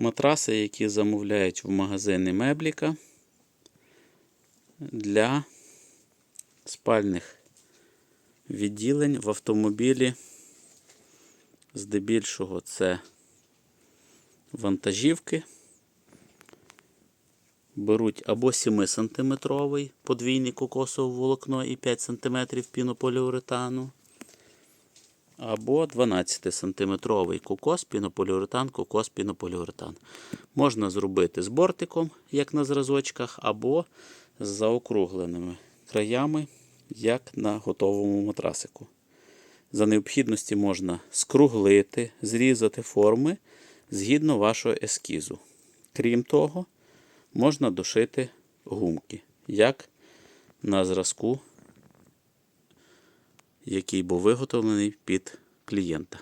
Матраси, які замовляють в магазини Мебліка для спальних відділень в автомобілі. Здебільшого це вантажівки. Беруть або 7 см подвійний кокосове волокно і 5 см пінополіуретану, або 12 см кокос, пінополіуретан, кокос, пінополіуретан. Можна зробити з бортиком, як на зразочках, або з заокругленими краями, як на готовому матрасику. За необхідності можна скруглити, зрізати форми згідно вашого ескізу. Крім того, можна дошити гумки, як на зразку, який був виготовлений під клієнта.